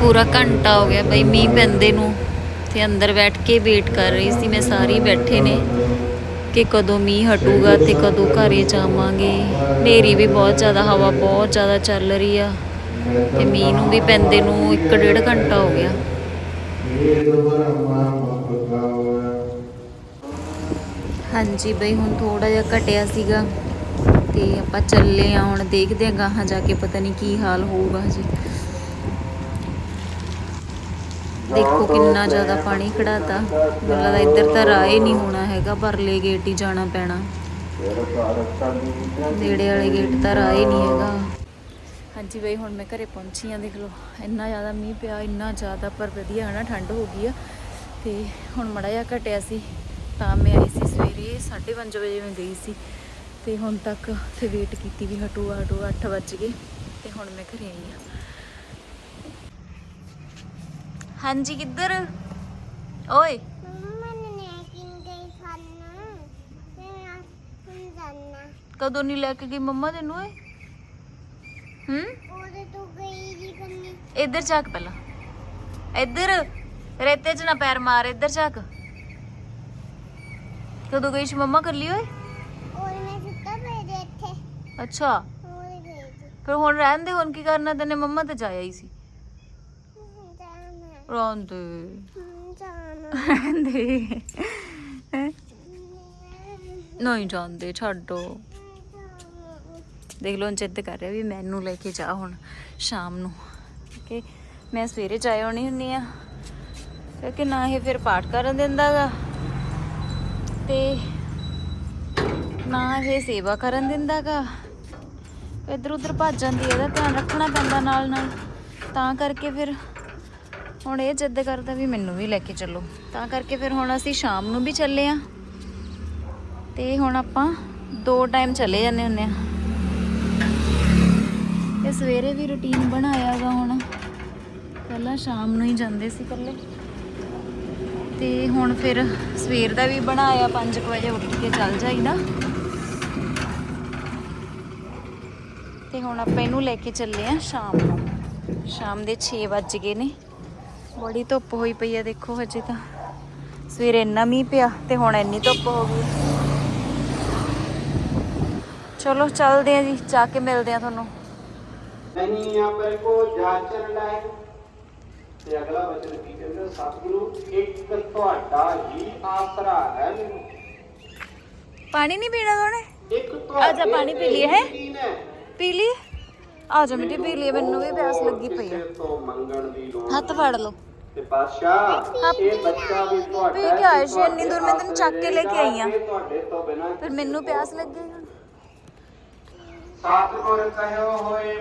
ਪੂਰਾ ਘੰਟਾ ਹੋ ਗਿਆ ਬਈ ਮੀਂਹ ਪੈਂਦੇ ਨੂੰ। ਤੇ ਅੰਦਰ ਬੈਠ ਕੇ ਵੇਟ ਕਰ ਰਹੀ ਸੀ ਮੈਂ, ਸਾਰੇ ਬੈਠੇ ਨੇ ਕਿ ਕਦੋਂ ਮੀਂਹ ਹਟੂਗਾ ਤੇ ਕਦੋਂ ਘਰੇ ਜਾਵਾਂਗੇ। ਹਨੇਰੀ ਵੀ ਬਹੁਤ ਜ਼ਿਆਦਾ, ਹਵਾ ਬਹੁਤ ਜ਼ਿਆਦਾ ਚੱਲ ਰਹੀ ਆ ਤੇ ਮੀਂਹ ਨੂੰ ਵੀ ਪੈਂਦੇ ਨੂੰ ਇੱਕ ਡੇਢ ਘੰਟਾ ਹੋ ਗਿਆ। ਹਾਂਜੀ ਬਈ, ਹੁਣ ਥੋੜਾ ਜਿਹਾ ਘਟਿਆ ਸੀਗਾ ਤੇ ਆਪਾਂ ਚੱਲੇ ਆ, ਹੁਣ ਦੇਖਦੇ ਆ ਗਾਹਾਂ ਜਾ ਕੇ ਪਤਾ ਨਹੀਂ ਕੀ ਹਾਲ ਹੋਊਗਾ ਜੀ ਦੇਖੋ ਕਿੰਨਾ ਜ਼ਿਆਦਾ ਪਾਣੀ ਖੜਾਤਾ। ਮੈਨੂੰ ਲੱਗਦਾ ਇੱਧਰ ਤਾਂ ਰਾਹ ਹੀ ਨਹੀਂ ਹੋਣਾ ਹੈਗਾ ਪਰਲੇ ਗੇਟ ਹੀ ਜਾਣਾ ਪੈਣਾ। ਨੇੜੇ ਵਾਲੇ ਗੇਟ ਤਾਂ ਰਾਹ ਹੀ ਨਹੀਂ ਹੈਗਾ। ਹਾਂਜੀ ਬਈ ਹੁਣ ਮੈਂ ਘਰੇ ਪਹੁੰਚੀ ਆ ਦੇਖ ਲਓ। ਇੰਨਾ ਜ਼ਿਆਦਾ ਮੀਂਹ ਪਿਆ ਇੰਨਾ ਜ਼ਿਆਦਾ ਪਰ ਵਧੀਆ ਹਨਾ ਠੰਡ ਹੋ ਗਈ ਆ। ਤੇ ਹੁਣ ਮੜਾ ਜਿਹਾ ਘਟਿਆ ਸੀ ਤਾਂ ਮੈਂ ਆਈ ਸੀ ਸਵੇਰੇ 5:30 ਵਜੇ ਮੈਂ ਗਈ ਸੀ। ਤੇ ਹੁਣ ਤੱਕ ਤੇ ਵੇਟ ਕੀਤੀ ਵੀ ਹਟੂਗਾ ਹਟੂਗਾ 8 ਵੱਜ ਗਏ। ਤੇ ਹੁਣ ਮੈਂ ਘਰੇ ਆਈ ਆ ਹਾਂਜੀ ਕਿੱਧਰ? ਓਏ। ਮੰਮਾ ਨੇ ਕਿੰਦੇ ਨਹੀਂ ਲੈ ਕੇ ਗਈ ਮੰਮਾ ਤੈਨੂੰ ਓਏ? ਹੂੰ? ਉਹਦੇ ਤੋਂ ਗਈ ਜੀ ਕੰਨੀ ਇੱਧਰ ਝਾਕ ਪਹਿਲਾਂ। ਇੱਧਰ। ਰੇਤੇ 'ਚ ਨਾ ਪੈਰ ਮਾਰ ਇੱਧਰ ਝਾਕ। ਕਦੋਂ ਗਈ ਸੀ ਮੰਮਾ ਕੱਲੀ ਓਏ? ਔਰ ਮੈਂ ਸੁੱਤਾ ਪਿਆ ਦੇ ਇੱਥੇ ਅੱਛਾ ਫਿਰ ਹੁਣ ਰਹਿਣ ਦੇ ਹੁਣ ਕੀ ਕਰਨਾ? ਤੈਨੇ ਮੰਮਾ ਤੇ ਜਾਇਆ ਹੀ ਸੀ। ਜਾਣਾ ਰਹਿਣ ਦੇ ਹੁਣ ਜਾਣਾ ਰਹਿਣ ਦੇ ਹੈਂ? ਨਹੀਂ ਜਾਂਦੇ ਛੱਡੋ ਦੇਖ ਲਓ ਜਿੱਦ ਕਰ ਰਿਹਾ ਵੀ ਮੈਨੂੰ ਲੈ ਕੇ ਜਾ ਹੁਣ ਸ਼ਾਮ ਨੂੰ ਕਿ ਮੈਂ ਸਵੇਰੇ ਜਾਏ ਹੋਣੀ ਹੁੰਨੀ ਆ ਕਿਉਂਕਿ ਨਾ ਇਹ ਫਿਰ ਪਾਠ ਕਰਨ ਦਿੰਦਾਗਾ ਤੇ ਨਾ ਇਹ ਸੇਵਾ ਕਰਨ ਦਿੰਦਾਗਾ ਇੱਧਰ ਉੱਧਰ ਭੱਜ ਜਾਂਦੀ ਇਹਦਾ ਧਿਆਨ ਰੱਖਣਾ ਪੈਂਦਾ ਨਾਲ ਨਾਲ ਤਾਂ ਕਰਕੇ ਫਿਰ ਹੁਣ ਇਹ ਜਿੱਦ ਕਰਦਾ ਵੀ ਮੈਨੂੰ ਵੀ ਲੈ ਕੇ ਚੱਲੋ। ਤਾਂ ਕਰਕੇ ਫਿਰ ਹੁਣ ਅਸੀਂ ਸ਼ਾਮ ਨੂੰ ਵੀ ਚੱਲੇ ਆ। ਤੇ ਹੁਣ ਆਪਾਂ ਦੋ ਟਾਈਮ ਚਲੇ ਜਾਂਦੇ ਹੁੰਨੇ ਆ। ਇਹ ਸਵੇਰੇ ਵੀ ਰੁਟੀਨ ਬਣਾਇਆ ਵਾ ਹੁਣ। ਪਹਿਲਾਂ ਸ਼ਾਮ ਨੂੰ ਹੀ ਜਾਂਦੇ ਸੀ ਇਕੱਲੇ। ਤੇ ਹੁਣ ਫਿਰ ਸਵੇਰ ਦਾ ਵੀ ਬਣਾਇਆ 5 ਵਜੇ ਉੱਠ ਕੇ ਚੱਲ ਜਾਈਦਾ। ਤੇ ਹੁਣ ਆਪਾਂ ਇਹਨੂੰ ਲੈ ਕੇ ਚੱਲੇ ਆ ਸ਼ਾਮ ਨੂੰ। ਸ਼ਾਮ ਦੇ 6 ਵੱਜ ਗਏ ਨੇ। ਬੜੀ ਧੁੱਪ ਹੋਈ ਪਈ ਆ ਦੇਖੋ ਹਜੇ ਤਾਂ। ਸਵੇਰੇ ਇੰਨਾ ਮੀਂਹ ਪਿਆ ਤੇ ਹੁਣ ਇੰਨੀ ਧੁੱਪ ਹੋ ਗਈ। ਚਲੋ ਚੱਲਦੇ ਆ ਜੀ ਜਾ ਕੇ ਮਿਲਦੇ ਆ ਤੁਹਾਨੂੰ। ਨਹੀਂ ਅੰਬਰ ਕੋ ਜਾਚਨ ਲੈ ਤੇ ਅਗਲਾ ਬਚਨ ਕੀ ਕਹਿੰਦਾ ਸਤਿਗੁਰੂ ਇੱਕ ਤੁਹਾਡਾ ਹੀ ਆਸਰਾ ਹੈ ਮੈਨੂੰ। ਪਾਣੀ ਨਹੀਂ ਪੀਣਾ ਦੋਨੇ ਇੱਕ ਤੁਹਾਡੇ ਪਾਣੀ ਪੀ? ਯਕੀਨ ਹੈ? ਪੀ ਲਈ ਆ ਜਾ ਮਿੱਟੀ ਪੀ ਲਈ ਮੈਨੂੰ ਵੀ ਪਿਆਸ ਲੱਗੀ ਪਈ ਆ। ਕਿਸੇ ਤੋਂ ਮੰਗਣ ਦੀ ਲੋੜ ਹੱਥ ਫੜ ਲਓ। ਤੇ ਪਾਤਸ਼ਾਹ ਇਹ ਬੱਚਾ ਵੀ ਤੁਹਾਡਾ ਪੀ ਕੇ ਆਏ ਸੀ, ਇੰਨੀ ਦੂਰ ਮੈਂ ਤੈਨੂੰ ਚੱਕ ਕੇ ਲੈ ਕੇ ਆਈ ਆਂ। ਤੁਹਾਡੇ ਤੋਂ ਬਿਨਾਂ ਫਿਰ ਮੈਨੂੰ ਪਿਆਸ ਲੱਗੀ। ਹੁਣ ਸਤਿਗੁਰ ਕਹਿਓ ਹੋਏ?